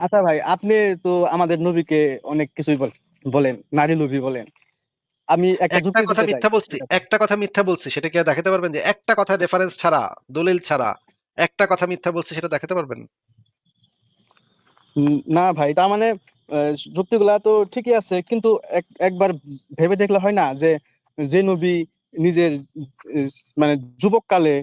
আচ্ছা ভাই আপনি তো আমাদের নবীকে অনেক কিছুই বল- বলেন নারী নবী বলেন। আমি একটা কথা মিথ্যা বলছি একটা কথা মিথ্যা বলছি সেটা কি দেখাতে পারবেন যে একটা কথা রেফারেন্স ছাড়া দলিল ছাড়া একটা কথা মিথ্যা বলছি সেটা দেখাতে পারবেন? না ভাই তার মানে যুক্তিগুলা তো ঠিকই আছে কিন্তু একবার ভেবে দেখলে হয় না যে যে নবী নিজের মানে যুবক কালে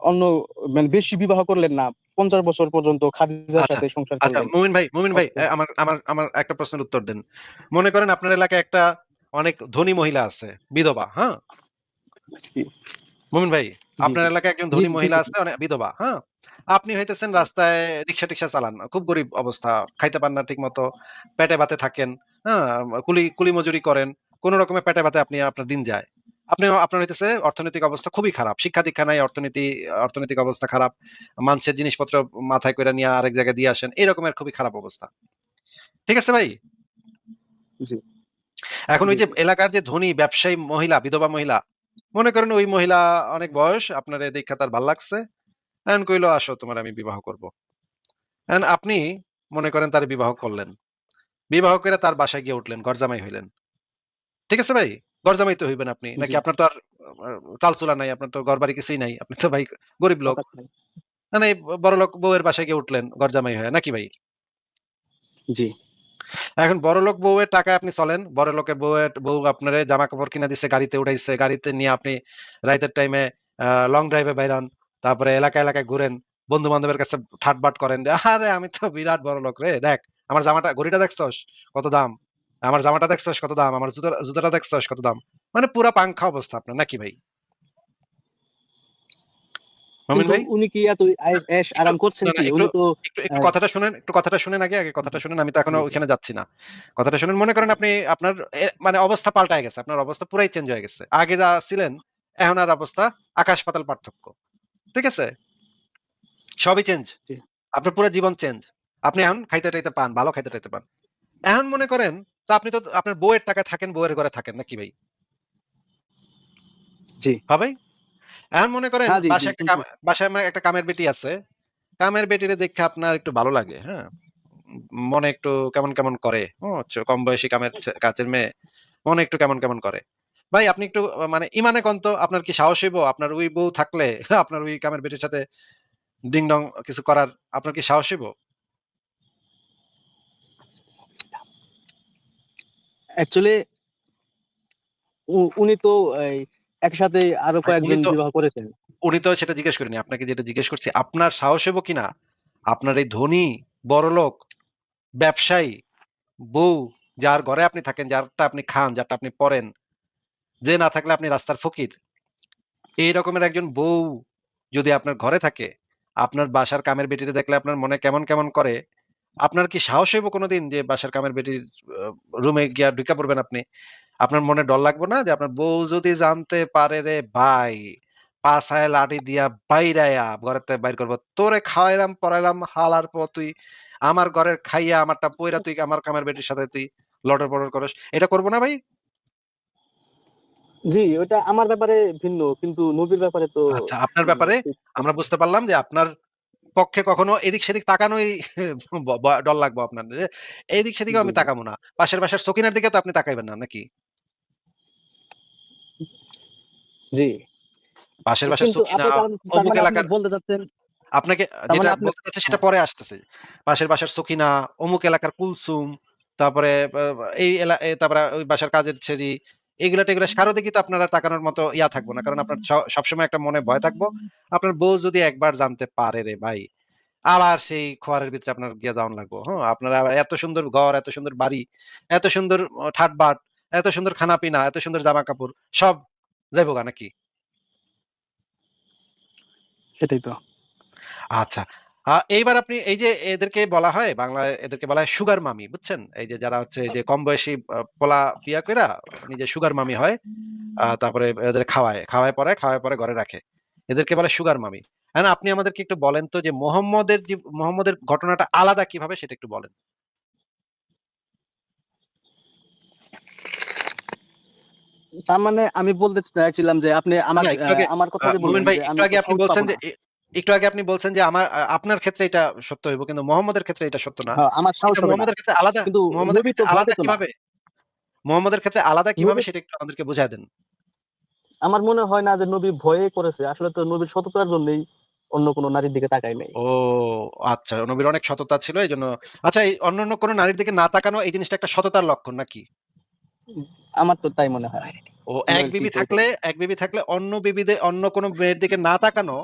অন্য মানে বেশি বিবাহ করলেন না। পঞ্চাশ বছর পর্যন্ত খাদিজার আচ্ছা, সাথে সংসার আচ্ছা মুমিন ভাই মুমিন ভাই আমার আমার আমার একটা প্রশ্নের উত্তর দেন। মনে করেন আপনার এলাকায় একটা অনেক ধনী মহিলা আছে বিধবা হ্যাঁ? মুমিন ভাই আপনার এলাকায় একজন ধনী মহিলা আছে অনেক বিধবা হ্যাঁ? আপনি হইতেছেন রাস্তায় রিক্সা টিক্সা চালান খুব গরিব অবস্থা খাইতে পান না ঠিক মতো পেটে ভাতে থাকেন হ্যাঁ? কুলি কুলি মজুরি করেন কোন রকমের পেটে ভাতে আপনি আপনার দিন যায়। আপনি আপনার হইতেছে অর্থনৈতিক অবস্থা খুবই খারাপ। শিক্ষা দীক্ষা নাই অর্থনীতি অর্থনৈতিক অবস্থা খারাপ। মানুষের জিনিসপত্র মাথায় করে নিয়ে আরেক জায়গায় দিয়ে আসেন এরকমের খুবই খারাপ অবস্থা। ঠিক আছে ভাই? এখন ওই যে এলাকার যে ধনী ব্যবসায়ী মহিলা বিধবা মহিলা মনে করেন ওই মহিলা অনেক বয়স আপনার এই দীক্ষা তার ভালো লাগছে। এন কইলো আসো তোমার আমি বিবাহ করব। এন আপনি মনে করেন তার বিবাহ করলেন। বিবাহ করে তার বাসায় গিয়ে উঠলেন গরজামাই হইলেন। ঠিক আছে ভাই? গরজামাই তো হইবেন আপনি। নাকি আপনার তো আর চালচুলা নাই আপনার তো ঘর বাড়ি কিছুই নাই। আপনি তো ভাই গরিব লোক। মানে বড় লোক বউয়ের বাসায় গিয়ে উঠলেন গরজামাই হয়ে নাকি ভাই? জি। এখন বড় লোক বউয়ের টাকায় আপনি চলেন। বড় লোকের বউয়ের বউ আপনার জামা কাপড় কিনা দিচ্ছে গাড়িতে উঠাইছে গাড়িতে নিয়ে আপনি রাইতের টাইমে লং ড্রাইভে বাইরান তারপরে এলাকা এলাকায় ঘুরেন। বন্ধু বান্ধবের কাছে ঠাটবাট করেন। আরে আমি তো বিরাট বড় লোক রে দেখ আমার জামাটা ঘড়িটা দেখছস? কত দাম? আমার জামাটা দেখছস কত দাম? আমার জুতা জুতাটা দেখছস কত দাম? মানে পুরা পাংখা অবস্থা আপনার নাকি ভাই? মমিন কিন্তু ভাই? উনি কি এত এশ আরাম করছেন না, না, কি? উনি তো একটু একটু হ্যাঁ। কথাটা শুনেন একটু কথাটা শুনেন আগে আগে কথাটা শুনেন আমি তো এখনও জি, জি। যাচ্ছি না। কথাটা শুনেন মনে করেন আপনি আপনার মানে অবস্থা পাল্টায় গেছে আপনার অবস্থা পুরাই চেঞ্জ হয়ে গেছে। আগে যা ছিলেন এখন আর অবস্থা আকাশ পাতাল পার্থক্য। ঠিক আছে? সবই চেঞ্জ আপনার পুরো জীবন চেঞ্জ আপনি এখন খাইতে টাইতে পান ভালো খাইতে টাইতে পান। এখন মনে করেন তো আপনি তো আপনার বউয়ের টাকায় থাকেন বউয়ের ঘরে থাকেন নাকি ভাই? জি। হ্যাঁ ভাই? এখন মনে করেন হ্যাঁ, বাসায় একটা বাসায় আমার একটা কামের বেটি আছে। কামের বেটিরে দেখে আপনার একটু ভালো লাগে হ্যাঁ? মনে একটু কেমন কেমন করে আচ্ছা, কম বয়সী কামের কাজের মেয়ে মনে একটু কেমন কেমন করে। ভাই আপনি একটু মানে ইমানে কন্ত আপনার কি সাহস হইব? আপনার ওই বউ থাকলে আপনার ওই কামের বেটির সাথে ডিং ডং কিছু করার আপনার কি সাহস হইব? অ্যাকচুয়ালি উনি তো একসাথে আরও উনি কয়েকজন বিবাহ করেছেন। উনি তো সেটা জিজ্ঞেস করিনি আপনাকে যেটা জিজ্ঞেস করছি আপনার সাহস কিনা? আপনার এই ধনী বড়লোক ব্যবসায়ী বউ যার ঘরে আপনি থাকেন যারটা আপনি খান যারটা আপনি পরেন যে না থাকলে আপনি রাস্তার ফকির। এই রকমের একজন বউ যদি আপনার ঘরে থাকে আপনার বাসার কামের বেটিতে দেখলে আপনার মনে কেমন কেমন করে আপনার কি সাহস হইব কোনোদিন যে বাসার কামের বেটির রুমে গিয়া ঢুকা পড়বেন আপনি? আপনার মনে ডর লাগবে না যে আপনার বউ যদি জানতে পারে রে ভাই পাছায় লাঠি দিয়া বাইরায়া ঘরেতে বাইর করব তোরে খাওয়াইলাম পড়াইলাম হালার পর তুই আমার ঘরের খাইয়া আমারটা পইরা তুই আমার কামের বেটির সাথে তুই লটর পটর করস এটা করব না ভাই? জি ওটা আমার ব্যাপারে ভিন্ন কিন্তু নবীর ব্যাপারে তো আচ্ছা আপনার ব্যাপারে আমরা বুঝতে পারলাম যে আপনার পক্ষে কখনো এদিক সেদিক তাকানোই ডর লাগবো আপনার। যে এইদিক সেদিকে আমি। তাকাবো না। পাশের বাসার সকিনার দিকে তো আপনি তাকাইবেন না নাকি? জি। পাশের বাসার কিন্তু সকিনা তার অমুক মানে এলাকার বলতে চাচ্ছেন আপনাকে মানে যেটা বলতে চাচ্ছি সেটা পরে আসতেছে। পাশের বাসার সকিনা অমুক এলাকার কুলসুম তারপরে এই তারপরে ওই বাসার কাজের ছেড়ি এগুলা টেগুলা কারও দিকে তো আপনারা তাকানোর মতো ইয়া থাকব না। কারণ আপনার সবসময় একটা মনে ভয় থাকব। আপনার বউ যদি একবার জানতে পারে রে ভাই আবার সেই খোয়ারের ভিতরে আপনার গিয়ে যাওয়ান লাগবো। হ্যাঁ আপনার এত সুন্দর ঘর এত সুন্দর বাড়ি এত সুন্দর ঠাটবাট এত সুন্দর খানা পিনা এত সুন্দর জামা কাপড় সব যাইবো গা নাকি? সেটাই তো। আচ্ছা এইবার আপনি এই যে এদেরকে বলা হয় বাংলায় এদেরকে বলা হয় সুগার মামি বুঝছেন? এই যে যারা হচ্ছে যে কম বয়সী পোলা বিয়া কইরা নিজে সুগার মামি হয় তারপরে এদের খাওয়ায় খাওয়ায় পরে খাওয়ায় পরে ঘরে রাখে। এদেরকে বলে সুগার মামি হ্যাঁ আপনি আমাদেরকে একটু বলেন তো যে মোহাম্মদের যে মোহাম্মদের ঘটনাটা আলাদা কীভাবে সেটা একটু বলেন। তার মানে আমি বলতে চাইছিলাম যে আপনি আমার আমার কথা বললেন ভাই একটু আগে আপনি বলছেন যে একটু আগে আপনি বলছেন যে আমার আপনার ক্ষেত্রে এটা সত্য হইব কিন্তু মোহাম্মদের ক্ষেত্রে এটা সত্য না। হ্যাঁ, আমার। মোহাম্মদের ক্ষেত্রে আলাদা কিন্তু মোহাম্মদের ক্ষেত্রে আলাদা কীভাবে? মোহাম্মদের ক্ষেত্রে আলাদা কীভাবে সেটা একটু আমাদেরকে বুঝায় দেন। আমার মনে হয় না যে নবী ভয়ে করেছে। আসলে তো নবীর সততার জন্যই অন্য কোন নারীর দিকে তাকায় নাই। ও আচ্ছা, নবীর অনেক সততা ছিল এই জন্য আচ্ছা এই অন্য অন্য কোন নারীর দিকে না তাকানো এই জিনিসটা একটা সততার লক্ষণ নাকি? আমার তো তাই মনে হয়। ও এক বিবি থাকলে এক বিবি থাকলে অন্য বিবিদের অন্য কোন মেয়ের দিকে না তাকানো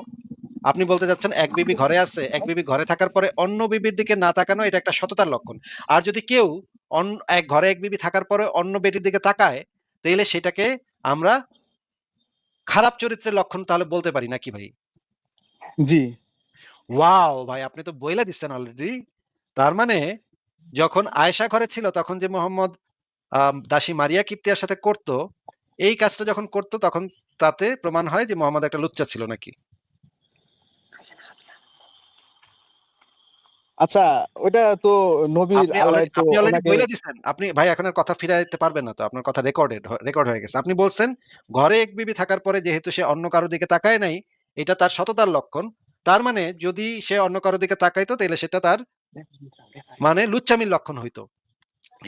আপনি বলতে চাচ্ছেন এক বিবি ঘরে আছে, এক বিবি ঘরে থাকার পরে অন্য বিবির দিকে না তাকানো এটা একটা সততার লক্ষণ। আর যদি কেউ অন এক ঘরে এক বিবি থাকার পরে অন্য বেটির দিকে তাকায়, তাইলে সেটাকে আমরা খারাপ চরিত্রের লক্ষণ তাহলে বলতে পারি নাকি ভাই? জি। ওয়াও! ভাই আপনি তো বইলা দিচ্ছেন অলরেডি। তার মানে যখন আয়েশা ঘরে ছিল তখন যে মোহাম্মদ দাসী মারিয়া কিপ্তিয়ার সাথে করত, এই কাজটা যখন করত তখন তাতে প্রমাণ হয় যে মোহাম্মদ একটা লুচ্চা ছিল নাকি? আচ্ছা, ওইটা তো নবীর আপনি আল্লাহ তো আপনি অলরেডি ওনাকে বইলা আপনি ভাই এখন আর কথা ফিরাইতে পারবেন না তো। আপনার কথা রেকর্ডেড রেকর্ড হয়ে গেছে। আপনি বলছেন ঘরে এক বিবি থাকার পরে যেহেতু সে অন্য কারও দিকে তাকায় নাই, এটা তার সততার লক্ষণ। তার মানে যদি সে অন্য কারও দিকে তাকাইতো তাইলে সেটা তার মানে লুচ্চামির লক্ষণ হইতো।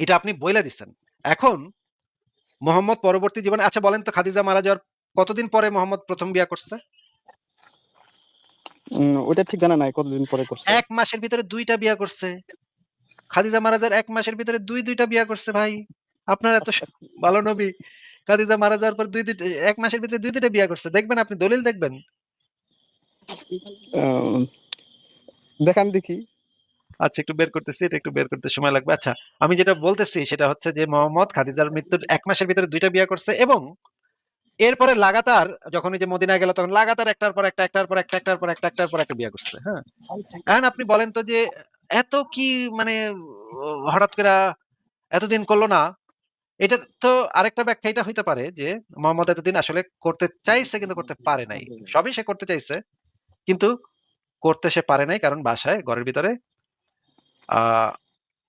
এটা আপনি বইলা দিচ্ছেন এখন মোহাম্মদ পরবর্তী জীবনে আচ্ছা বলেন তো খাদিজা মারা যাওয়ার কতদিন পরে মোহাম্মদ প্রথম বিয়া করছে? ওইটা ঠিক জানা নাই কতদিন পরে করছে। ১ মাসের ভিতরে ২ টা বিয়া করছে। খাদিজা মারা যাওয়ার ১ মাসের ভিতরে ২, ২ টা বিয়া করছে ভাই। আপনার এত ভালো নবী। খাদিজা মারা যাওয়ার পর ২, ২ টা ১ মাসের ভিতরে ২, ২ টা বিয়া করছে। দেখবেন আপনি দলিল দেখবেন। দেখান দেখি। আচ্ছা একটু বের করতেছি। এটা একটু বের করতে সময় লাগবে। আচ্ছা, আমি যেটা বলতেছি সেটা হচ্ছে যে মোহাম্মদ খাদিজার মৃত্যুর এক মাসের ভিতরে ২ টা বিয়া করছে এবং এরপরে লাগাতার যখন যে মদিনায় গেল তখন লাগাতার একটার পর একটা, একটার পর একটা, একটার পর একটা, একটার পর একটা বিয়া করছে। হ্যাঁ? আপনি বলেন তো যে এত কি মানে হঠাৎ কইরা এতদিন করল না? এটা তো আরেকটা ব্যাখ্যা এটা হইতে পারে যে মোহাম্মদ এতদিন আসলে করতে চাইছে কিন্তু করতে পারে নাই। সবই সে করতে চাইছে। কিন্তু করতে সে পারে নাই কারণ বাসায় ঘরের ভিতরে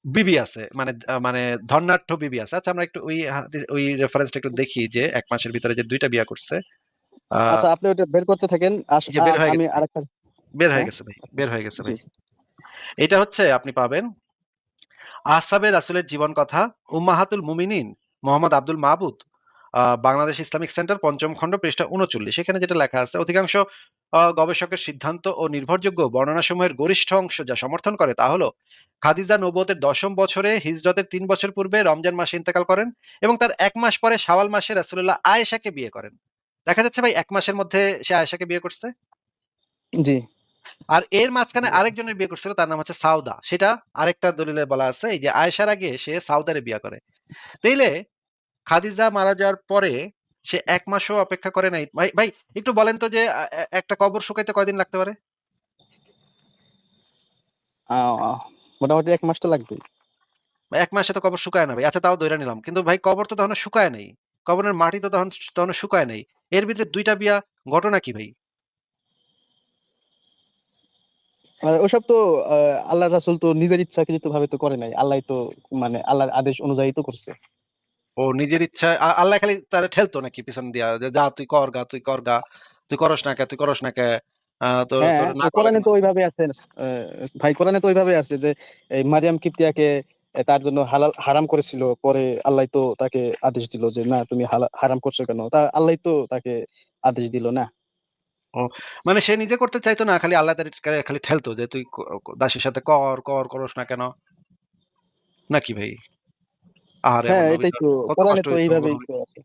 বিবি আছে। মানে মানে ধর্নাঢ্য বিবি আছে। আচ্ছা আমরা একটু ওই ওই রেফারেন্সটা একটু দেখি যে এক মাসের ভিতরে যে দুইটা বিয়া করছে। আচ্ছা আপনি ওটা বের করতে থাকেন। আমি আরেকটা বের হয়ে হ্যাঁ? গেছে ভাই। বের হয়ে গেছে ভাই। এটা হচ্ছে আপনি পাবেন আসাবে রাসুলের জীবন কথা উম্মাহাতুল মুমিনিন মোহাম্মদ আব্দুল মাহবুদ বাংলাদেশ ইসলামিক সেন্টার ৫ম খণ্ড পৃষ্ঠা ৩৯ সেখানে যেটা লেখা আছে অধিকাংশ গবেষকের সিদ্ধান্ত ও নির্ভরযোগ্য বর্ণনাসমূহের গরিষ্ঠ অংশ যা সমর্থন করে তা হলো খাদিজা নবুয়তের ১০ম বছরে হিজরতের ৩ বছর পূর্বে রমজান মাসে ইন্তেকাল করেন এবং তার ১ মাস পরে শাওয়াল মাসে রাসূলুল্লাহ আয়েশাকে বিয়ে করেন। দেখা যাচ্ছে ভাই এক মাসের মধ্যে সে আয়েশাকে বিয়ে করছে? জি। আর এর মাঝখানে আরেকজনের বিয়ে করছিল তার নাম হচ্ছে সাউদা। সেটা আরেকটা দলিলে বলা আছে এই যে আয়েশার আগে সে সাউদারে বিয়ে করে। তাইলে খাদিজা মারা যাওয়ার পরে সে ১ মাসও অপেক্ষা করে নাই। ভাই, ভাই একটু বলেন তো যে একটা কবর শুকাইতে কয়দিন লাগতে পারে? মোটামুটি ১ মাস তো লাগবেই। ১ মাসে তো কবর শুকায় না ভাই। আচ্ছা তাও ধইরা নিলাম। কিন্তু ভাই কবর তো তখনো শুকায় নাই। কবরের মাটি তো তখন তখনো শুকায় নাই। এর ভিতরে ২ টা বিয়া ঘটনা কি ভাই? ওসব তো আ আল্লাহর রাসূল তো নিজের ইচ্ছাকৃতভাবে তো করে নাই। আল্লাহই তো মানে আল্লাহর আদেশ অনুযায়ী তো করছে। ও নিজের ইচ্ছায় আ আল্লাহ খালি তারে ঠেলতো নাকি পিছন দিয়া যে, "যা তুই কর গা, তুই কর গা। তুই করস না কে, তুই করস না কে? হ্যাঁ, কোরআনে তো ওইভাবে আছে। ভাই কোরআনে তো ওইভাবে আছে যে এই মারিয়াম কিপ্তিয়াকে তার জন্য হালাল হারাম করেছিল। পরে আল্লাহ তো তাকে আদেশ দিল যে, "না তুমি হারাম করছ কেন?" তা আল্লাহই তো তাকে আদেশ দিল না? ও মানে সে নিজে করতে চাইতো না খালি আল্লাহ তারে খালি ঠেলতো যে, "তুই দাসীর সাথে কর, কর, করস না কেন?" নাকি ভাই? হ্যাঁ, এটাই তো কত কোরআনে কষ্ট তো এইভাবেই নবীর। তো আছে।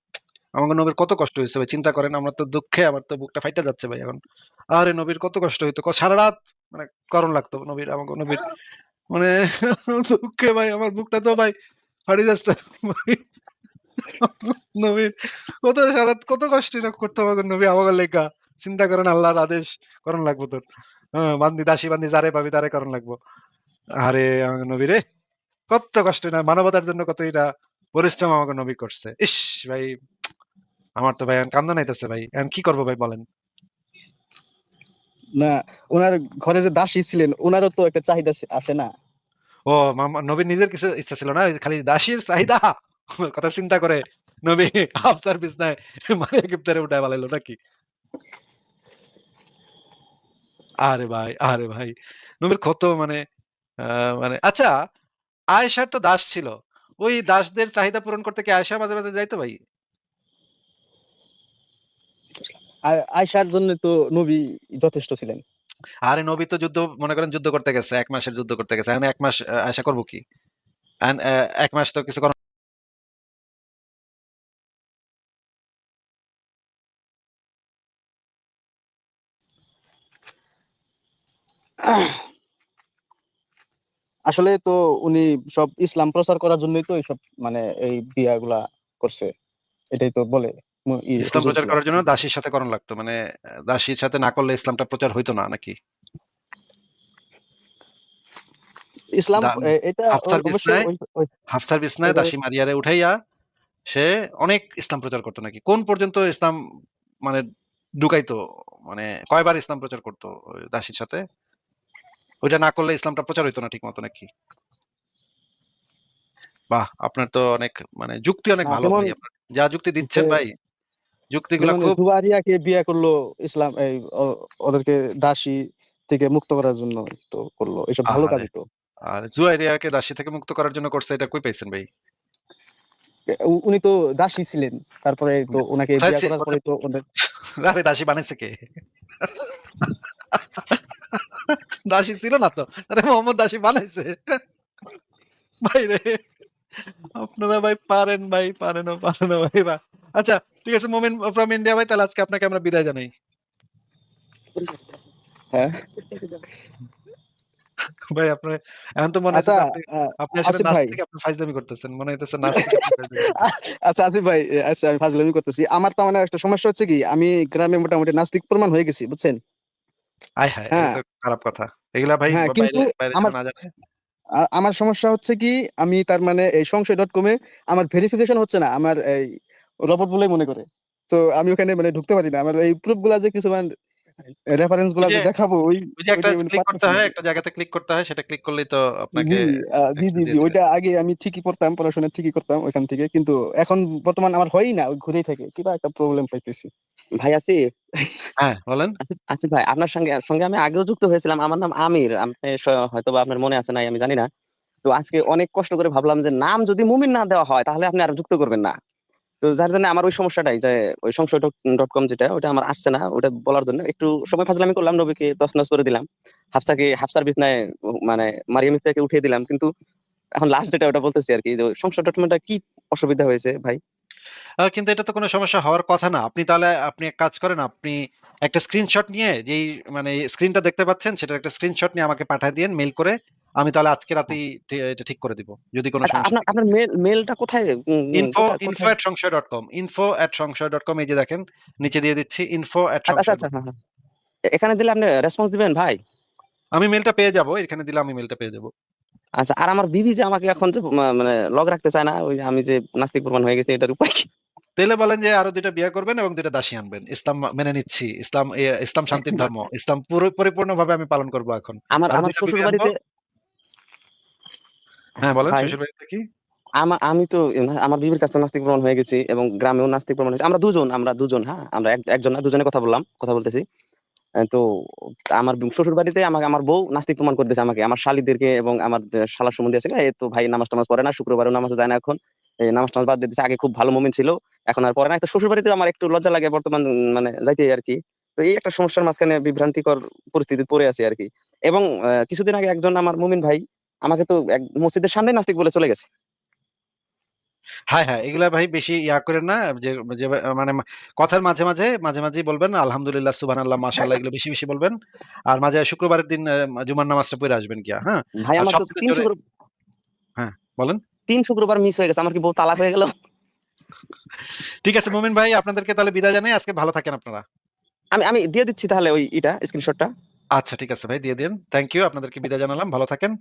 আমাগো নবীর কত কষ্ট হইছে ভাই চিন্তা করেন আমরা তো দুঃখে আমার তো বুকটা ফাইটা যাচ্ছে ভাই এখন। আরে নবীর কত কষ্ট হইতো। ক সারারাত মানে করণ লাগতো নবীর আমাগো নবীর মানে দুঃখে ভাই আমার বুকটা তো ভাই ফাটি যাচ্ছে নবীর কত সারাত কত কষ্ট না করতো আমাকে নবী আমাকে লেখা চিন্তা করেন আল্লাহর আদেশ করণ লাগবো তোর। হ্যাঁ, বান্দি দাসী বান্দি যারে পাবি তারে করণ লাগবো। আরে আমাকে নবী রে! কত কষ্ট না মানবতার জন্য কতই না পরিশ্রম আমাগো নবী করছে। ইস! ভাই আমার তো ভাই এখন কান্দন আইতেছে ভাই। এখন কি করব ভাই বলেন? না, উনার ঘরে যে দাসী ছিলেন, উনারও তো একটা চাহিদা আছে না? ও নবীর নিজের কিছু ইচ্ছা ছিল না? খালি দাসীর চাহিদা? কথা চিন্তা করে নবী কিপ্তিয়ারে উঠায় ফালাইলো নাকি? আরে ভাই, আরে ভাই। নবীর কত মানে মানে আচ্ছা আয়েশার তো দাস ছিল। ওই দাসদের চাহিদা পূরণ করতে কি আয়েশা মাঝে, মাঝে যাইতো ভাই? আয়েশার জন্য তো নবী যথেষ্ট ছিলেন। আরে নবী তো যুদ্ধ মনে করেন যুদ্ধ করতে গেছে। ১ মাসের যুদ্ধ করতে গেছে। এখন ১ মাস আ আয়েশা করব কি? এখন অ্যা ১ মাস তো কিছু করার আসলে তো উনি সব ইসলাম প্রচার করার জন্যই তো এইসব মানে এই বিয়াগুলা করছে। এটাই তো বলে ইসলাম প্রচার করার জন্য দাসীর সাথে করানো লাগতো। মানে দাসীর সাথে না করলে ইসলামটা প্রচার হইতো না নাকি? ইসলাম এটা দাসী মারিয়ারে উঠাইয়া সে অনেক ইসলাম প্রচার করত নাকি? কোন পর্যন্ত ইসলাম মানে ঢুকাইতো? মানে কয়বার ইসলাম প্রচার করত দাসীর সাথে? ওইটা না করলে ইসলামটা প্রচার হইতো না ঠিকমতো নাকি? বাহ! আপনার তো অনেক মানে যুক্তি অনেক ভালো ভাই যা যুক্তি দিচ্ছেন ভাই, যুক্তিগুলা খুব জুয়ারিয়াকে বিয়ে করল ইসলাম এই ওদেরকে দাসী থেকে মুক্ত করার জন্য তো করল। এসব ভালো! কাজই তো। আর জুয়াইরিয়াকে দাসী থেকে মুক্ত করার জন্য করছে এটা কই পাইছেন ভাই? উনি তো দাসী ছিলেন। তারপরে তো উনাকে কোথায় বিয়া করার পরে তো আরে দাসী বানাইছে কে? দাসী ছিল না তো। আরে মোহাম্মদ দাসী বানাইছে। ভাইরে আপনারা ভাই পারেন ভাই, পারেন পারেন ভাই বা আচ্ছা ঠিক আছে মোমেন ফ্রম ইন্ডিয়া ভাই তাহলে আজকে আপনাকে আমরা বিদায় জানাই। হ্যাঁ। ভাই আপনার এখন তো মনে আচ্ছা হইতেছে আপনি আসলে ভাই নাস্তিক আপনি ফাইজলামি করতেছেন। মনে হইতেছে আপনি আচ্ছা আসিফ ভাই আচ্ছা আমি ফাজলামি করতেছি। আমার তো মানে একটা সমস্যা হচ্ছে কি আমি গ্রামে মোটামুটি নাস্তিক প্রমাণ হয়ে গেছি, বুঝছেন? আয় হায়! এটা হ্যাঁ। তো খারাপ কথা। এগুলা ভাই হ্যাঁ, কিন্তু বাইরে বাইরে আমার যেন না জানে। আ আমার সমস্যা হচ্ছে কি আমি তার মানে এই সংশয় ডট এ আমার ভেরিফিকেশন হচ্ছে না। আমার এই রবট বলে মনে করে। তো আমি ওখানে মানে ঢুকতে পারি না। আমার এই প্রুফগুলা যে কিছু মান রেফারেন্সগুলা দেখাবো ওই ওই যে একটা মানে ক্লিক করতে হয়, একটা জায়গাতে ক্লিক করতে হয়। সেটা ক্লিক করলেই তো আপনাকে জি, জি, জি। ওইটা আগে আমি ঠিকই করতাম, পড়াশোনা ঠিকই করতাম ওইখান থেকে। কিন্তু এখন বর্তমান আমার হয়ই না। ওই ঘুরেই থাকে। কিবা একটা প্রবলেম পাইতেছি। ভাই আসিফ, হ্যাঁ, বলেন। আসিফ, আসিফ ভাই আপনার সঙ্গে সঙ্গে আমি আগেও যুক্ত হয়েছিলাম। আমার নাম আমির। আপনি স হয়তোবা আপনার মনে আছে নাই আমি জানি না। তো আজকে অনেক কষ্ট করে ভাবলাম যে নাম যদি মুমিন না দেওয়া হয় তাহলে আপনি আর যুক্ত করবেন না। তো যার জন্য আমার ওই সমস্যাটাই যে ওই সংশয় ডট কম যেটা ওটা আমার আসছে না। ওটা বলার জন্য একটু সময় ফাজলামি করলাম। নবীকে তছনছ করে দিলাম। হাফসাকে হাফসার বিছনায় মানে মারিয়াম ইফতাকে উঠিয়ে দিলাম। কিন্তু এখন লাস্ট যেটা ওটা বলতেছি আরকি যে সংশয় ডট কম টা কি অসুবিধা হয়েছে ভাই? কিন্তু এটা তো কোনো সমস্যা হওয়ার কথা না। আপনি তাহলে আপনি এক কাজ করেন, আপনি একটা স্ক্রিনশট নিয়ে যেই মানে স্ক্রিনটা দেখতে পাচ্ছেন সেটার একটা স্ক্রিনশট নিয়ে আমাকে পাঠিয়ে দিয়েন মেইল করে। আমি তাহলে আজকে রাতেই এটা ঠিক করে দিব। যদি কোনো আচ্ছা আপনার। আপনার মেইল মেইলটা কোথায় info info at সংশয়.com info at সংশয়.com এই যে দেখেন নিচে দিয়ে দিচ্ছি info at আচ্ছা, আচ্ছা, আচ্ছা। হ্যাঁ, হ্যাঁ। এখানে দিলে আপনি রেসপন্স দিবেন ভাই? আমি মেইলটা পেয়ে যাব। এখানে দিলে আমি মেইলটা পেয়ে যাব। আচ্ছা আর আমার বিবি যে আমাকে এখন যে মানে লগ রাখতে চায় না, ওই আমি যে নাস্তিক প্রমাণ হয়ে গেছি এটার উপায় কি? তাইলে বলেন যে আরও ২ টা বিয়ে করবেন এবং ২ টা দাসী আনবেন। ইসলাম মেনে নিচ্ছি। ইসলাম ইসলাম শান্তির ধর্ম। ইসলাম পুরো পরিপূর্ণভাবে আমি পালন করব এখন। আমার আমার ২ টা বিবি শ্বশুর বাড়িতে হ্যাঁ, বলেন কি? আমা আমি তো আমার বিবির কাছে নাস্তিক প্রমাণ হয়ে গেছি এবং গ্রামেও নাস্তিক প্রমাণ হয়েছি। আমরা দুজন আমরা দুজন হ্যাঁ? আমরা একজন না দুজনে কথা বললাম, কথা বলতেছি। তো আমার শ্বশুর বাড়িতে আমাকে আমার বউ নাস্তিক প্রমাণ করে দিয়েছে আমাকে। আমার শালীদেরকে এবং আমার শালা সম্বন্ধী আছে, "এই তো ভাই নামাজ-টামাজ পড়ে না, শুক্রবারেও নামাজে যায় না এখন। এই নামাজ-টামাজ বাদ দিয়ে দিছে। আগে খুব ভালো মুমিন ছিল। এখন আর পড়ে না।" তো শ্বশুর বাড়িতে আমার একটু লজ্জা লাগে বর্তমান মানে যাইতে আরকি। তো এই একটা সমস্যার মাঝখানে বিভ্রান্তিকর পরিস্থিতিতে পড়ে আছি আরকি। এবং কিছুদিন আগে একজন আমার মুমিন ভাই আমাকে তো এক মসজিদের সামনেই নাস্তিক বলে চলে গেছে। হ্যাঁ, হ্যাঁ, এগুলা ভাই বেশি ইয়া করেন না। যে মানে কথার মাঝে, মাঝে, মাঝে, মাঝেই বলবেন আলহামদুলিল্লাহ, সুবহানাল্লাহ, মাশাআল্লাহ এগুলো বেশি, বেশি বলবেন। আর মাঝে শুক্রবারের দিন জুমার নামাজটা পইড়া আসবেন গিয়া, হ্যাঁ? ভাই আমার তো সবথেকে ৩ শুক্র হ্যাঁ, বলেন। তিন শুক্রবার মিস হয়ে গেছে। আমার কি বউ তালাক হয়ে গেল? ঠিক আছে মোমিন ভাই আপনাদেরকে তাহলে বিদায় জানাই। আজকে ভালো থাকেন আপনারা। আমি আমি দিয়ে দিচ্ছি তাহলে ওই ইটা স্ক্রিনশটটা। আচ্ছা ঠিক আছে ভাই দিয়ে দিয়েন। Thank you. আপনাদেরকে বিদায় জানালাম। ভালো থাকেন।